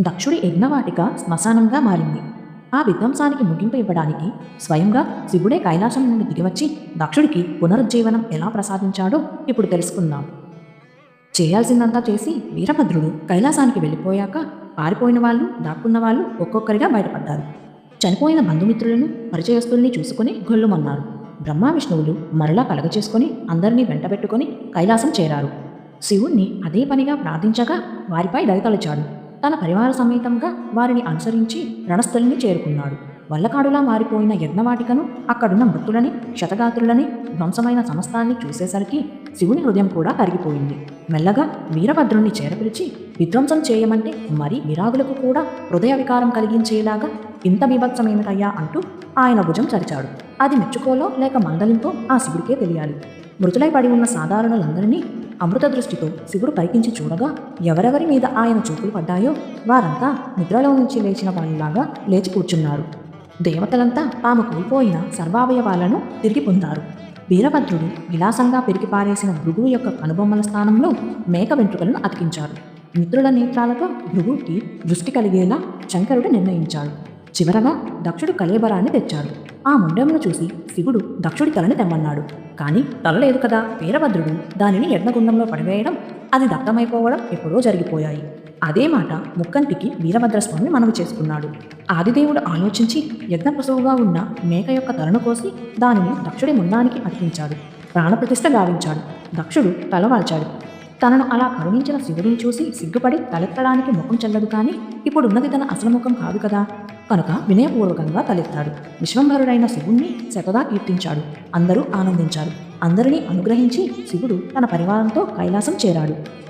దక్షుడి యజ్ఞవాటిక శ్మశానంగా మారింది. ఆ విధ్వంసానికి ముగింపు ఇవ్వడానికి స్వయంగా శివుడే కైలాసం నుండి దిగివచ్చి దక్షుడికి పునరుజ్జీవనం ఎలా ప్రసాదించాడో ఇప్పుడు తెలుసుకుందాం. చేయాల్సిందంతా చేసి వీరభద్రుడు కైలాసానికి వెళ్ళిపోయాక పారిపోయిన వాళ్ళు దాక్కున్న వాళ్ళు ఒక్కొక్కరిగా బయటపడ్డారు. చనిపోయిన బంధుమిత్రులను పరిచయస్తుల్ని చూసుకుని గొల్లుమన్నారు. బ్రహ్మ విష్ణువులు మరలా కలగచేసుకొని అందరినీ వెంటబెట్టుకొని కైలాసం చేరారు. శివుణ్ణి అదే పనిగా ప్రార్థించగా వారిపై దయతలిచాడు. తన పరివార సమేతంగా వారిని అనుసరించి రణస్థలిని చేరుకున్నాడు. వల్లకాడులా మారిపోయిన యజ్ఞవాటికను అక్కడున్న మృతులని శతగాత్రులని ధ్వంసమైన సమస్తాన్ని చూసేసరికి శివుని హృదయం కూడా కరిగిపోయింది. మెల్లగా వీరభద్రుణ్ణి చేరపిలిచి విధ్వంసం చేయమంటే మరి విరాగులకు కూడా హృదయ వికారం కలిగించేలాగా ఇంత బీభత్సమేమిటయ్యా అంటూ ఆయన భుజం చరిచాడు. అది మెచ్చుకోలో లేక మందలింతో ఆ శివుడికే తెలియాలి. మృతులై పడి ఉన్న సాధారణలందరినీ అమృత దృష్టితో శివుడు పరికించి చూడగా ఎవరెవరి మీద ఆయన చూపులు పడ్డాయో వారంతా నిద్రలో నుంచి లేచిన వాళ్ళలాగా లేచి కూర్చున్నారు. దేవతలంతా తాము కోల్పోయిన సర్వావయవాలను తిరిగి పొందారు. వీరభద్రుడు విలాసంగా పెరిగి పారేసిన భృగువు యొక్క కనుబొమ్మల స్థానంలో మేక వెంట్రుకలను అతికించారు మిత్రుల నేత్రాలతో భృగువుకి దృష్టి కలిగేలా శంకరుడు నిర్ణయించాడు. చివరగా దక్షుడు కలేబరాన్ని తెచ్చాడు. ఆ ముండెమును చూసి శివుడు దక్షుడి తలని తెమ్మన్నాడు. కానీ తల లేదు కదా వీరభద్రుడు. దానిని యజ్ఞగుండంలో పడివేయడం అది దత్తమైపోవడం ఎప్పుడో జరిగిపోయాయి. అదే మాట ముక్కంటికి వీరభద్రస్వామి మనవి చేసుకున్నాడు. ఆదిదేవుడు ఆలోచించి యజ్ఞపశువుగా ఉన్న మేక యొక్క తలను కోసి దానిని దక్షుడి ముండానికి అర్పించాడు ప్రాణప్రతిష్ఠ గావించాడు. దక్షుడు తలవాల్చాడు. తనను అలా కరుణించిన శివుడిని చూసి సిగ్గుపడి తలెత్తడానికి ముఖం చెల్లదు కానీ ఇప్పుడున్నది తన అసలు ముఖం కాదు కదా. కనుక వినయపూర్వకంగా తలెత్తాడు. విశ్వంభరుడైన శివుణ్ణి శతదా కీర్తించాడు. అందరూ ఆనందించారు. అందరినీ అనుగ్రహించి శివుడు తన పరివారంతో కైలాసం చేరాడు.